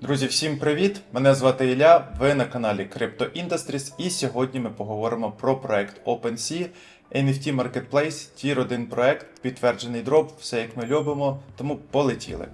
Друзі, всім привіт! Мене звати Ілля. Ви на каналі Crypto Industries, і сьогодні ми поговоримо про проект OpenSea, NFT Marketplace, Tier 1 проект, підтверджений дроп, все як ми любимо. Тому полетіли.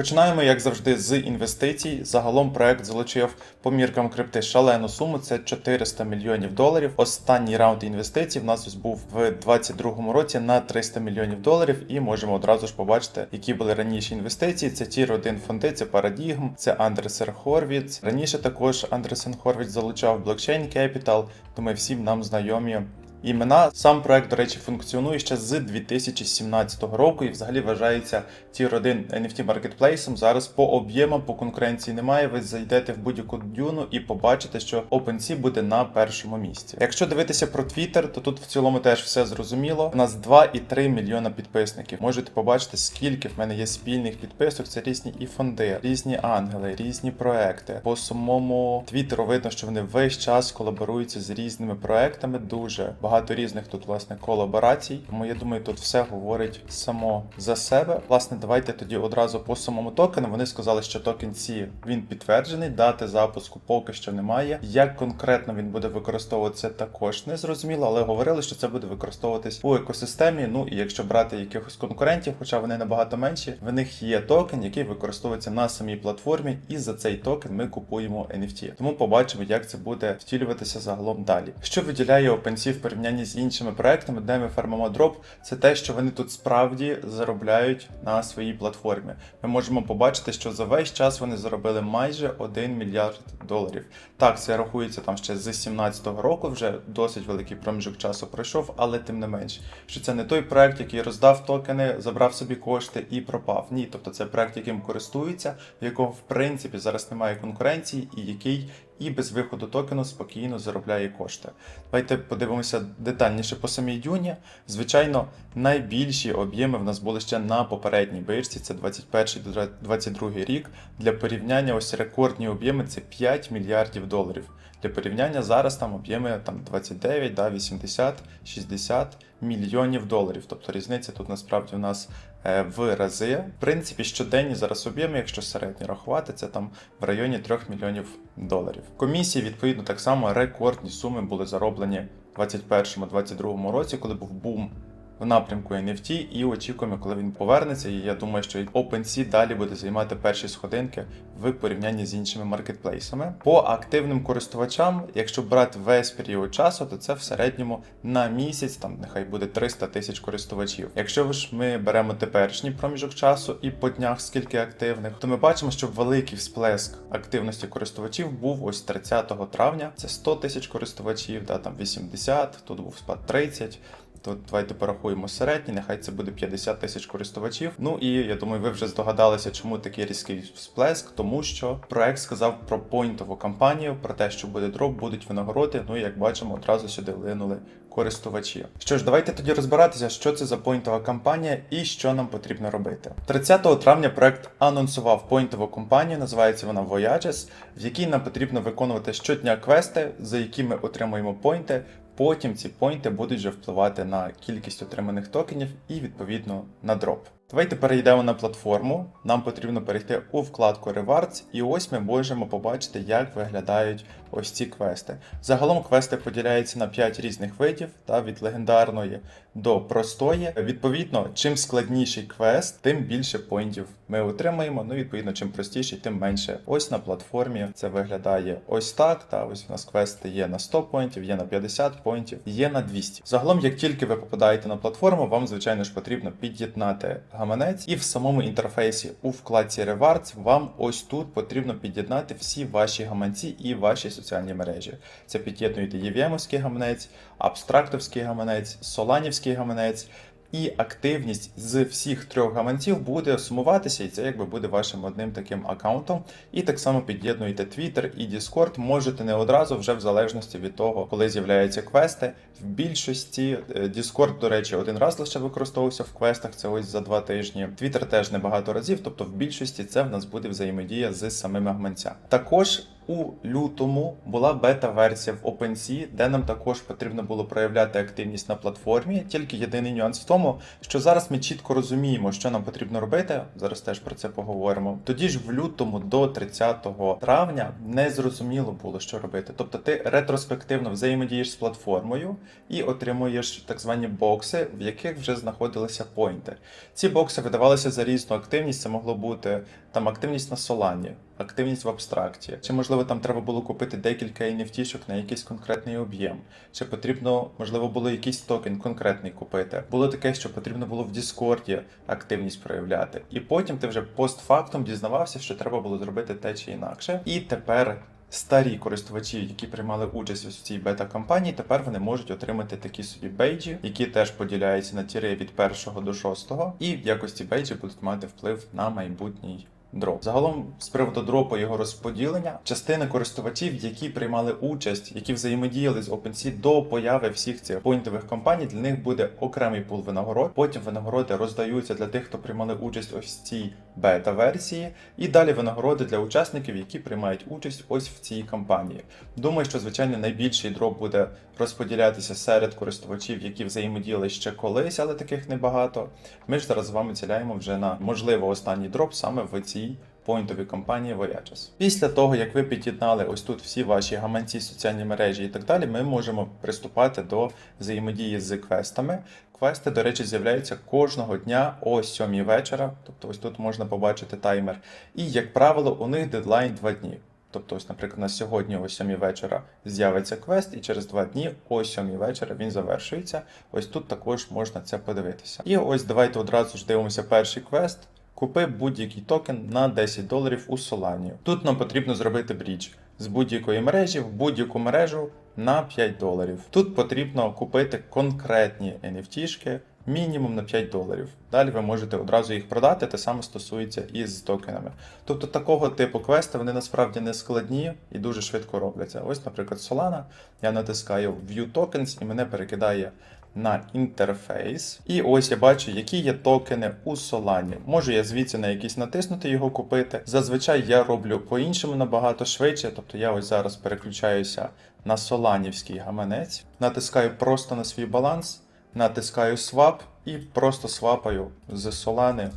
Починаємо, як завжди, з інвестицій. Загалом проект залучив по міркам крипти шалену суму. Це 400 мільйонів доларів. Останній раунд інвестицій в нас ось був в 2022 році на 300 мільйонів доларів. І можемо одразу ж побачити, які були раніше інвестиції. Це тір 1 фонди, це Paradigm, це Андерсер Хорвіц. Раніше також Андерсен Хорвіц залучав Blockchain Capital, тому всім нам знайомі імена. Сам проект, до речі, функціонує ще з 2017 року і взагалі вважається Tier 1 NFT маркетплейсом. Зараз по об'ємам, по конкуренції немає. Ви зайдете в будь-яку дюну і побачите, що OpenSea буде на першому місці. Якщо дивитися про Twitter, то тут в цілому теж все зрозуміло. У нас 2,3 мільйона підписників. Можете побачити, скільки в мене є спільних підписок. Це різні і фонди, різні ангели, різні проекти. По самому Твіттеру видно, що вони весь час колаборуються з різними проектами. Дуже багато різних тут власне колаборацій. Тому я думаю, тут все говорить само за себе. Власне, давайте тоді одразу по самому токену. Вони сказали, що токен C він підтверджений, дати запуску поки що немає. Як конкретно він буде використовуватися, також не зрозуміло, але говорили, що це буде використовуватись у екосистемі. Ну і якщо брати якихось конкурентів, хоча вони набагато менші, в них є токен, який використовується на самій платформі, і за цей токен ми купуємо NFT. Тому побачимо, як це буде втілюватися загалом далі. Що виділяє OpenSea в з іншими проектами, де ми фармимо дроп, це те, що вони тут справді заробляють на своїй платформі. Ми можемо побачити, що за весь час вони заробили майже 1 мільярд доларів. Так, це рахується там ще з 2017 року, вже досить великий проміжок часу пройшов, але тим не менш, що це не той проект, який роздав токени, забрав собі кошти і пропав. Ні, тобто це проект, яким користуються, в якого в принципі зараз немає конкуренції, і який і без виходу токену спокійно заробляє кошти. Давайте подивимося детальніше по самій дюні. Звичайно, найбільші об'єми в нас були ще на попередній биржці, це 21 22 рік. Для порівняння ось рекордні об'єми це 5 мільярдів доларів. Для порівняння зараз там об'єми там 29, да, 80, 60 мільйонів доларів. Тобто різниця тут насправді у нас в рази. В принципі, щоденні зараз об'єми, якщо середньо рахувати, це там в районі 3 мільйонів доларів. Комісії, відповідно, так само рекордні суми були зароблені в 2021-2022 році, коли був бум в напрямку NFT, і очікуємо, коли він повернеться. І я думаю, що OpenSea далі буде займати перші сходинки в порівнянні з іншими маркетплейсами. По активним користувачам, якщо брати весь період часу, то це в середньому на місяць, там нехай буде 300 тисяч користувачів. Якщо ж ми беремо теперішній проміжок часу і по днях скільки активних, то ми бачимо, що великий всплеск активності користувачів був ось 30 травня. Це 100 тисяч користувачів, да, там 80, тут був спад 30. То давайте порахуємо середній, нехай це буде 50 тисяч користувачів. Ну і я думаю, ви вже здогадалися, чому такий різкий всплеск, тому що проект сказав про поінтову кампанію, про те, що буде дроп, будуть винагороди. Ну і як бачимо, одразу сюди влинули користувачі. Що ж, давайте тоді розбиратися, що це за поінтова кампанія і що нам потрібно робити. 30 травня проект анонсував поінтову кампанію, називається вона Voyages, в якій нам потрібно виконувати щодня квести, за які ми отримуємо поінти. Потім ці поінти будуть вже впливати на кількість отриманих токенів і відповідно на дроп. Давайте перейдемо на платформу. Нам потрібно перейти у вкладку Rewards, і ось ми можемо побачити, як виглядають ось ці квести. Загалом квести поділяються на 5 різних видів, та від легендарної до простої. Відповідно, чим складніший квест, тим більше поінтів ми отримаємо. Ну, відповідно, чим простіший, тим менше. Ось на платформі це виглядає ось так. Та ось у нас квести є на 100 поінтів, є на 50 поінтів, є на 200. Загалом, як тільки ви попадаєте на платформу, вам звичайно ж потрібно під'єднати гаманець, і в самому інтерфейсі у вкладці Rewards вам ось тут потрібно під'єднати всі ваші гаманці і ваші соціальні мережі. Це під'єднуєте EVM-овський гаманець, абстрактовський гаманець, соланівський гаманець. І активність з всіх трьох гаманців буде сумуватися, і це якби буде вашим одним таким аккаунтом. І так само під'єднуєте Twitter і Discord. Можете не одразу, вже в залежності від того, коли з'являються квести. В більшості е, Discord, до речі, один раз лише використовувався в квестах. Це ось за два тижні. Twitter теж небагато разів, тобто в більшості це в нас буде взаємодія з самими гаманцями. Також У лютому була бета-версія в OpenSea, де нам також потрібно було проявляти активність на платформі. Тільки єдиний нюанс в тому, що зараз ми чітко розуміємо, що нам потрібно робити. Зараз теж про це поговоримо. Тоді ж в лютому до 30 травня не зрозуміло було, що робити. Тобто ти ретроспективно взаємодієш з платформою і отримуєш так звані бокси, в яких вже знаходилися поінти. Ці бокси видавалися за різну активність. Це могло бути там активність на Солані, активність в абстракті. Чи можливо там треба було купити декілька NFT-шок на якийсь конкретний об'єм? Чи потрібно, можливо, було якийсь токен конкретний купити? Було таке, що потрібно було в Діскорді активність проявляти. І потім ти вже постфактум дізнавався, що треба було зробити те чи інакше. І тепер. Старі користувачі, які приймали участь в цій бета-кампанії, тепер вони можуть отримати такі собі бейджі, які теж поділяються на тіри від 1 до 6, і в якості бейджі будуть мати вплив на майбутній дроп. Загалом, з приводу дропу його розподілення, частина користувачів, які приймали участь, які взаємодіяли з OpenSea до появи всіх цих поінтових компаній, для них буде окремий пул винагород. Потім винагороди роздаються для тих, хто приймали участь ось в цій бета-версії, і далі винагороди для учасників, які приймають участь ось в цій кампанії. Думаю, що звичайно найбільший дроп буде розподілятися серед користувачів, які взаємодіяли ще колись, але таких небагато. Ми ж зараз з вами ціляємо вже на можливо останній дроп саме в цій поінтовій компанії Voyages. Після того, як ви під'єднали ось тут всі ваші гаманці, соціальні мережі і так далі, ми можемо приступати до взаємодії з квестами. Квести, до речі, з'являються кожного дня о 7 вечора. Тобто ось тут можна побачити таймер. І, як правило, у них дедлайн 2 дні. Тобто, ось, наприклад, на сьогодні о 7 вечора з'явиться квест, і через 2 дні о 7 вечора він завершується. Ось тут також можна це подивитися. І ось давайте одразу ж дивимося перший квест. Купи будь-який токен на 10 доларів у Solana. Тут нам потрібно зробити брідж з будь-якої мережі в будь-яку мережу на 5 доларів. Тут потрібно купити конкретні NFT-шки мінімум на 5 доларів. Далі ви можете одразу їх продати, те саме стосується і з токенами. Тобто такого типу квести вони насправді не складні і дуже швидко робляться. Ось, наприклад, Solana, я натискаю View Tokens і мене перекидає на інтерфейс. І ось я бачу, які є токени у Solana. Можу я звідси на якийсь натиснути його купити. Зазвичай я роблю по-іншому набагато швидше. Тобто я ось зараз переключаюся на соланівський гаманець, натискаю просто на свій баланс, натискаю Swap і просто свапаю з Solana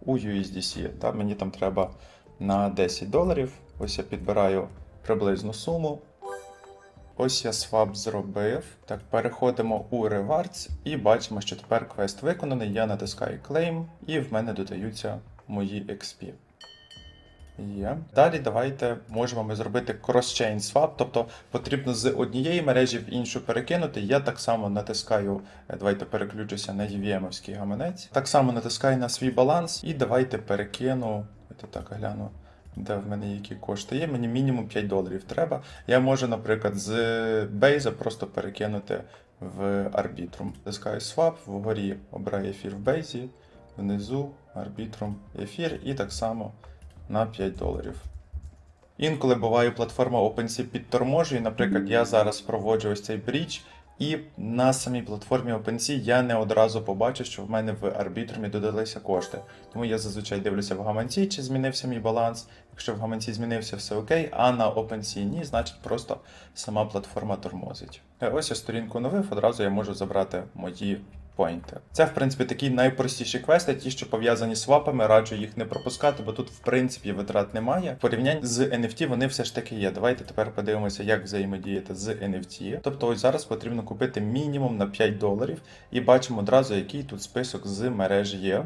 у USDC. Та мені там треба на 10 доларів. Ось я підбираю приблизну суму. Ось я свап зробив. Так, переходимо у Rewards і бачимо, що тепер квест виконаний. Я натискаю Claim, і в мене додаються мої XP. Є. Далі давайте можемо ми зробити cross-chain swap, тобто потрібно з однієї мережі в іншу перекинути. Я так само натискаю, е, давайте переключуся на EVM-овський гаманець. Так само натискаю на свій баланс і давайте перекину. Давайте так гляну де в мене які кошти є. Мені мінімум 5 доларів треба. Я можу, наприклад, з Base просто перекинути в Arbitrum. Тискаю Swap, вгорі обираю ефір в Base, внизу Arbitrum ефір і так само на 5 доларів. Інколи буває платформа OpenSea підторможує. Наприклад, я зараз проводжу ось цей брідж, і на самій платформі OpenSea я не одразу побачу, що в мене в арбітрумі додалися кошти. Тому я зазвичай дивлюся в гаманці, чи змінився мій баланс. Якщо в гаманці змінився, все окей, а на OpenSea ні, значить просто сама платформа тормозить. Е, Ось я сторінку новив, одразу я можу забрати мої поінти. Це, в принципі, такі найпростіші квести, ті, що пов'язані з свапами, раджу їх не пропускати, бо тут, в принципі, витрат немає. В порівнянні з NFT вони все ж таки є. Давайте тепер подивимося, як взаємодіяти з NFT. Тобто, ось зараз потрібно купити мінімум на 5 доларів, і бачимо одразу, який тут список з мереж є.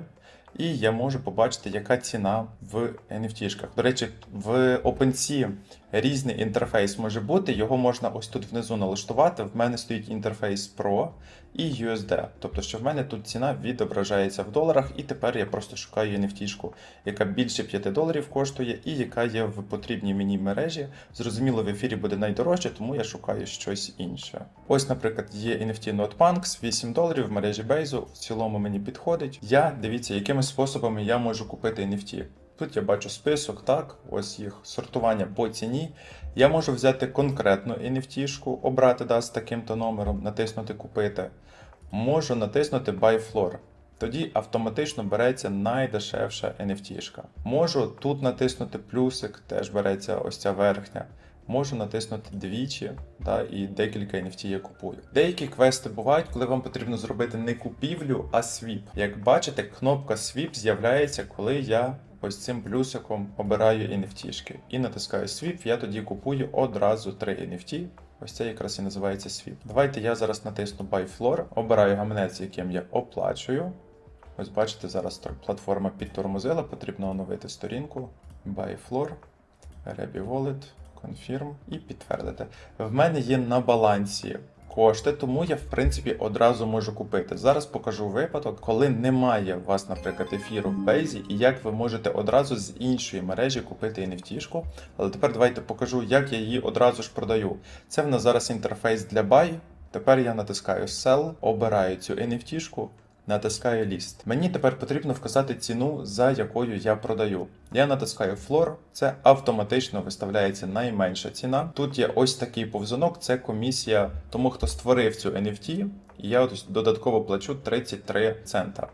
І я можу побачити, яка ціна в NFT-шках. До речі, в OpenSea різний інтерфейс може бути. Його можна ось тут внизу налаштувати. В мене стоїть інтерфейс Pro і USD. Тобто, що в мене тут ціна відображається в доларах, і тепер я просто шукаю NFT-шку, яка більше 5 доларів коштує, і яка є в потрібній мені мережі. Зрозуміло, в ефірі буде найдорожче, тому я шукаю щось інше. Ось, наприклад, є NFT NotePunks, 8 доларів в мережі Бейзу. В цілому мені підходить. Я дивіться, якими способами я можу купити NFT. Тут я бачу список, так, ось їх сортування по ціні. Я можу взяти конкретну NFT-шку, обрати да, з таким-то номером, натиснути Купити. Можу натиснути Buy Floor. тоді автоматично береться найдешевша NFT-шка. Можу тут натиснути плюсик, теж береться ось ця верхня. Можу натиснути двічі, да, і декілька NFT я купую. Деякі квести бувають, коли вам потрібно зробити не купівлю, а свіп. Як бачите, кнопка свіп з'являється, коли я ось цим плюсиком обираю NFT-шки. І натискаю свіп, я тоді купую одразу три NFT. Ось це якраз і називається свіп. Давайте я зараз натисну Buy Floor, обираю гаманець, яким я оплачую. Ось бачите, зараз платформа підтормозила, потрібно оновити сторінку. Buy Floor, Rebi Wallet, Confirm і підтвердити. В мене є на балансі кошти, тому я в принципі одразу можу купити. Зараз покажу випадок, коли немає у вас, наприклад, ефіру в бейзі, і як ви можете одразу з іншої мережі купити NFT-шку. Але тепер давайте покажу, як я її одразу ж продаю. Це в нас зараз інтерфейс для buy. Тепер я натискаю Sell, обираю цю NFT-шку, натискаю ліст. Мені тепер потрібно вказати ціну, за якою я продаю. Я натискаю Floor, це автоматично виставляється найменша ціна. Тут є ось такий повзунок, це комісія тому, хто створив цю NFT, і я ось додатково плачу 33 цента.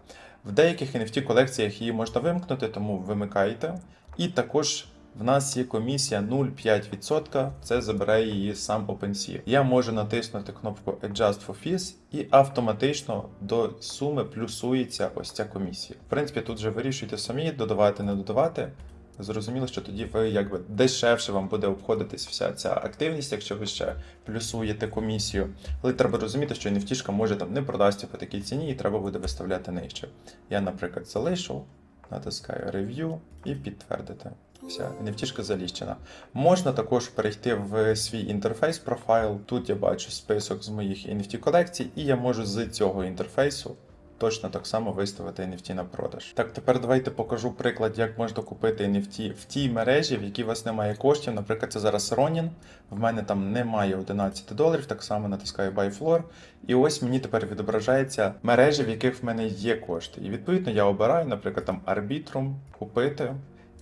В деяких NFT колекціях її можна вимкнути, тому вимикайте. І також в нас є комісія 0,5%, це забирає її сам OpenSea. Я можу натиснути кнопку Adjust for Fees і автоматично до суми плюсується ось ця комісія. В принципі, тут вже вирішуйте самі, додавати, не додавати. Зрозуміло, що тоді ви якби дешевше вам буде обходитись вся ця активність, якщо ви ще плюсуєте комісію. Але треба розуміти, що NFT може там не продасться по такій ціні, і треба буде виставляти нижче. Я, наприклад, залишу, натискаю Review і підтвердити. Вся NFT заліщена. Можна також перейти в свій інтерфейс профайл. Тут я бачу список з моїх NFT колекцій, і я можу з цього інтерфейсу точно так само виставити NFT на продаж. Так, тепер давайте покажу приклад, як можна купити NFT в тій мережі, в якій у вас немає коштів. Наприклад, це зараз Ronin. В мене там немає 11 доларів, так само натискаю Buy Floor. І ось мені тепер відображається мережі, в яких в мене є кошти. І відповідно я обираю, наприклад, там Arbitrum купити.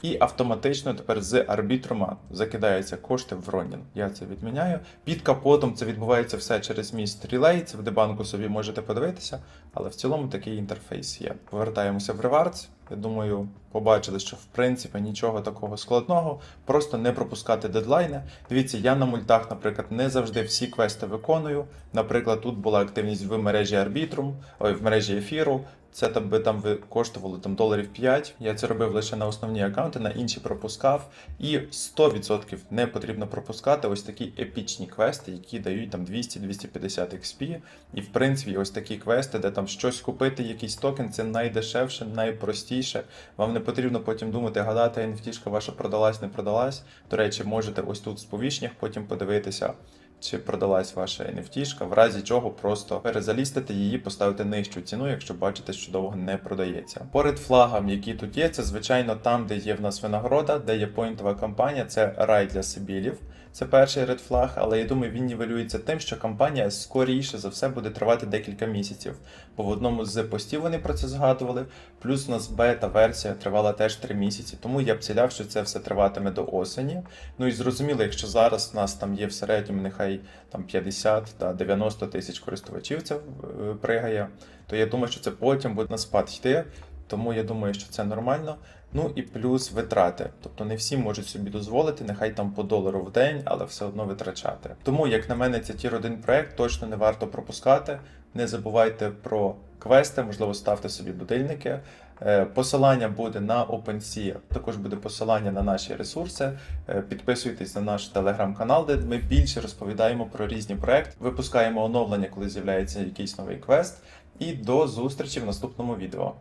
І автоматично тепер з арбітрума закидаються кошти в Ronin. Я це відміняю. Під капотом це відбувається все через мій Relay, це в дебанку собі можете подивитися, але в цілому такий інтерфейс є. Повертаємося в Rewards. Я думаю, побачили, що в принципі нічого такого складного, просто не пропускати дедлайни. Дивіться, я на мультах, наприклад, не завжди всі квести виконую. Наприклад, тут була активність в мережі Arbitrum, ой, в мережі ефіру. Це би там коштувало там доларів 5. Я це робив лише на основні аккаунти, на інші пропускав. І 100% не потрібно пропускати ось такі епічні квести, які дають там 200-250 XP. І в принципі, ось такі квести, де там щось купити, якийсь токен, це найдешевше, найпростіше. Вам не потрібно потім думати, гадати, NFT ваша продалась, не продалась. До речі, можете ось тут в сповіщеннях потім подивитися. Чи продалась ваша NFT, в разі чого просто перезалістити її, поставити нижчу ціну, якщо бачите, що довго не продається. По редфлагам, які тут є, це звичайно там, де є в нас винагорода, де є поінтова кампанія, це рай для сибілів. Це перший редфлаг, але я думаю, він нівелюється тим, що кампанія скоріше за все буде тривати декілька місяців. Бо в одному з постів вони про це згадували. Плюс у нас бета-версія тривала теж 3 місяці, тому я б ціляв, що це все триватиме до осені. Ну і зрозуміло, якщо зараз у нас там є в середньому нехай там 50 та 90 тисяч користувачів це е, пригає, то я думаю, що це потім буде на спад йти. Тому я думаю, що це нормально. Ну і плюс витрати. Тобто не всі можуть собі дозволити, нехай там по долару в день, але все одно витрачати. Тому, як на мене, це тір 1 проект точно не варто пропускати. Не забувайте про квести, можливо, ставте собі будильники. Е, Посилання буде на OpenSea, також буде посилання на наші ресурси. Е, Підписуйтесь на наш телеграм-канал, де ми більше розповідаємо про різні проекти, випускаємо оновлення, коли з'являється якийсь новий квест. І до зустрічі в наступному відео.